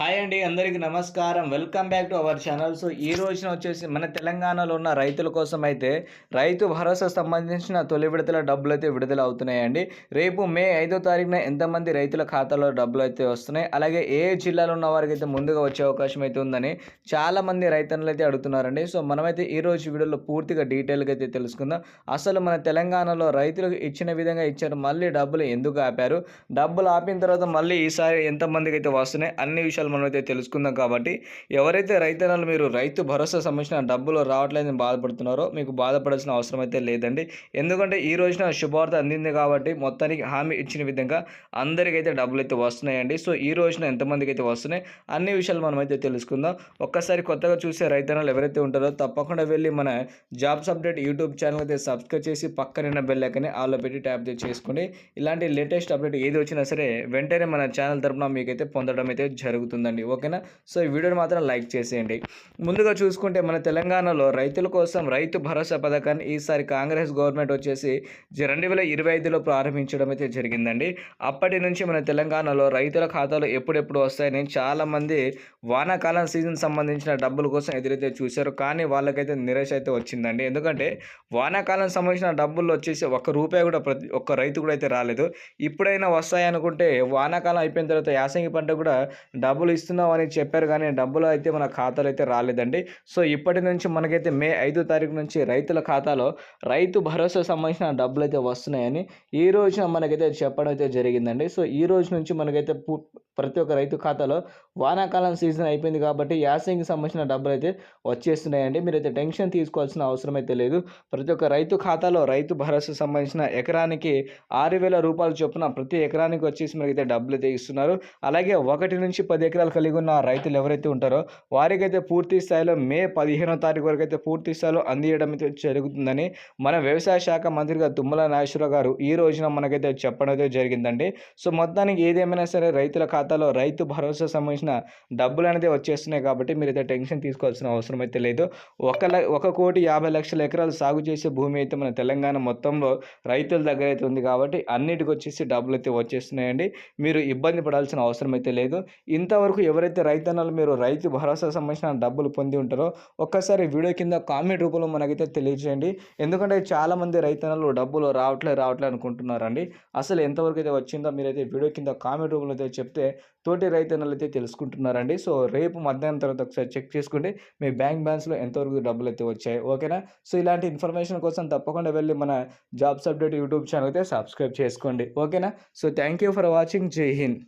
Hi అండి అందరికీ నమస్కారం. Welcome back to our channel. So ఈ రోజున వచ్చేసి మన తెలంగాణలో ఉన్న రైతుల కోసం అయితే రైతు భరోసా సంబంధించిన తొలి విడతల డబ్బులు అయితే విడుదల అవుతున్నాయండి రేపు మే ఐదో తారీఖున ఎంతమంది రైతుల ఖాతాలో డబ్బులు అయితే వస్తున్నాయి? అలాగే ఏ జిల్లాలో ఉన్న వారికి అయితే ముందుగా వచ్చే అవకాశం అయితే ఉందని చాలామంది రైతన్నులు అయితే అడుగుతున్నారండి. సో మనమైతే ఈ రోజు వీడియోలో పూర్తిగా డీటెయిల్గా అయితే తెలుసుకుందాం. అసలు మన తెలంగాణలో రైతులకు ఇచ్చిన విధంగా ఇచ్చారు మళ్ళీ డబ్బులు ఎందుకు ఆపారు? డబ్బులు ఆపిన తర్వాత మళ్ళీ ఈసారి ఎంతమందికి అయితే వస్తున్నాయి? అన్ని విషయాలు మనం అయితే తెలుసుకుందాం కాబట్టి ఎవరైతే రైతన్నలు మీరు రైతు భరోసా సంబంధించిన డబ్బులు రావట్లేదని బాధపడుతున్నారో మీకు బాధపడాల్సిన అవసరం అయితే లేదండి. ఎందుకంటే ఈ రోజున శుభవార్త అందింది కాబట్టి మొత్తానికి హామీ ఇచ్చిన విధంగా అందరికైతే డబ్బులు అయితే వస్తున్నాయండి. సో ఈ రోజున ఎంతమందికి అయితే వస్తున్నాయి? అన్ని విషయాలు మనం అయితే తెలుసుకుందాం. ఒక్కసారి కొత్తగా చూసే రైతన్నలు ఎవరైతే ఉంటారో తప్పకుండా వెళ్ళి మన జాబ్స్ అప్డేట్ యూట్యూబ్ ఛానల్ అయితే సబ్స్క్రైబ్ చేసి పక్కన బెల్ ఐకని ఆల్లో పెట్టి ట్యాప్ చేసుకోండి. ఇలాంటి లేటెస్ట్ అప్డేట్ ఏది వచ్చినా సరే వెంటనే మన ఛానల్ తరపున మీకైతే పొందడం అయితే జరుగుతుంది. ఉంటుందండి ఓకేనా? సో ఈ వీడియోని మాత్రం లైక్ చేసేయండి. ముందుగా చూసుకుంటే మన తెలంగాణలో రైతుల కోసం రైతు భరోసా పథకాన్ని ఈసారి కాంగ్రెస్ గవర్నమెంట్ వచ్చేసి రెండు వేల ఇరవై ఐదులో ప్రారంభించడం అయితే జరిగిందండి. అప్పటి నుంచి మన తెలంగాణలో రైతుల ఖాతాలో ఎప్పుడెప్పుడు వస్తాయని చాలామంది వానాకాలం సీజన్ సంబంధించిన డబ్బుల కోసం ఎదురైతే చూశారు. కానీ వాళ్ళకైతే నిరాశ అయితే వచ్చిందండి. ఎందుకంటే వానాకాలం సంబంధించిన డబ్బులు వచ్చేసి ఒక్క రూపాయి కూడా ప్రతి ఒక్క రైతు కూడా అయితే రాలేదు. ఇప్పుడైనా వస్తాయనుకుంటే వానాకాలం అయిపోయిన తర్వాత యాసంగి పంట కూడా డబ్బులు ఇస్తున్నాం అని చెప్పారు కానీ డబ్బులు అయితే మన ఖాతాలో అయితే రాలేదండి. సో ఇప్పటి నుంచి మనకైతే మే ఐదో తారీఖు నుంచి రైతుల ఖాతాలో రైతు భరోసా సంబంధించిన డబ్బులు అయితే వస్తున్నాయని ఈ రోజున మనకైతే చెప్పడం అయితే జరిగిందండి. సో ఈ రోజు నుంచి మనకైతే ప్రతి ఒక్క రైతు ఖాతాలో వానాకాలం సీజన్ అయిపోయింది కాబట్టి యాసంగికి సంబంధించిన డబ్బులు అయితే వచ్చేస్తున్నాయండి. మీరైతే టెన్షన్ తీసుకోవాల్సిన అవసరం అయితే లేదు. ప్రతి ఒక్క రైతు ఖాతాలో రైతు భరోసా సంబంధించిన ఎకరానికి ఆరు వేల రూపాయల చొప్పున ప్రతి ఎకరానికి వచ్చేసి మనకైతే డబ్బులు అయితే ఇస్తున్నారు. అలాగే ఒకటి నుంచి పది ఎకరాలు కలిగి ఉన్న రైతులు ఎవరైతే ఉంటారో వారికైతే పూర్తి స్థాయిలో మే పదిహేనో తారీఖు వరకు అయితే పూర్తి స్థాయిలో అందియడం అయితే జరుగుతుందని మన వ్యవసాయ శాఖ మంత్రిగా తుమ్మల నాగేశ్వరరావు గారు ఈ రోజున మనకైతే చెప్పడం అయితే జరిగిందండి. సో మొత్తానికి ఏదేమైనా సరే రైతుల ఖాతా ఖాతాలో రైతు భరోసా సంబంధించిన డబ్బులు అనేది వచ్చేస్తున్నాయి కాబట్టి మీరు అయితే టెన్షన్ తీసుకోవాల్సిన అవసరం అయితే లేదు. ఒక ఒక కోటి యాభై లక్షల ఎకరాలు సాగు చేసే భూమి అయితే మన తెలంగాణ మొత్తంలో రైతుల దగ్గర అయితే ఉంది కాబట్టి అన్నిటికి వచ్చేసి డబ్బులు అయితే వచ్చేస్తున్నాయండి. మీరు ఇబ్బంది పడాల్సిన అవసరం అయితే లేదు. ఇంతవరకు ఎవరైతే రైతన్నలు మీరు రైతు భరోసా సంబంధించిన డబ్బులు పొంది ఉంటారో ఒక్కసారి వీడియో కింద కామెంట్ రూపంలో మనకైతే తెలియజేయండి. ఎందుకంటే చాలామంది రైతన్నలు డబ్బులు రావట్లే రావట్లే అనుకుంటున్నారండి. అసలు ఎంతవరకు అయితే వచ్చిందో మీరైతే వీడియో కింద కామెంట్ రూపంలో అయితే చెప్తే తోటి రైతన్నలు అయితే తెలుసుకుంటున్నారండి. సో రేపు మధ్యాహ్నం తర్వాత ఒకసారి చెక్ చేసుకుంటే మీ బ్యాంక్ బ్యాలెన్స్లో ఎంతవరకు డబ్బులు అయితే వచ్చాయి ఓకేనా? సో ఇలాంటి ఇన్ఫర్మేషన్ కోసం తప్పకుండా వెళ్ళి మన జాబ్స్ అప్డేట్ యూట్యూబ్ ఛానల్ అయితే సబ్స్క్రైబ్ చేసుకోండి ఓకేనా? So thank you for watching. జై హింద్.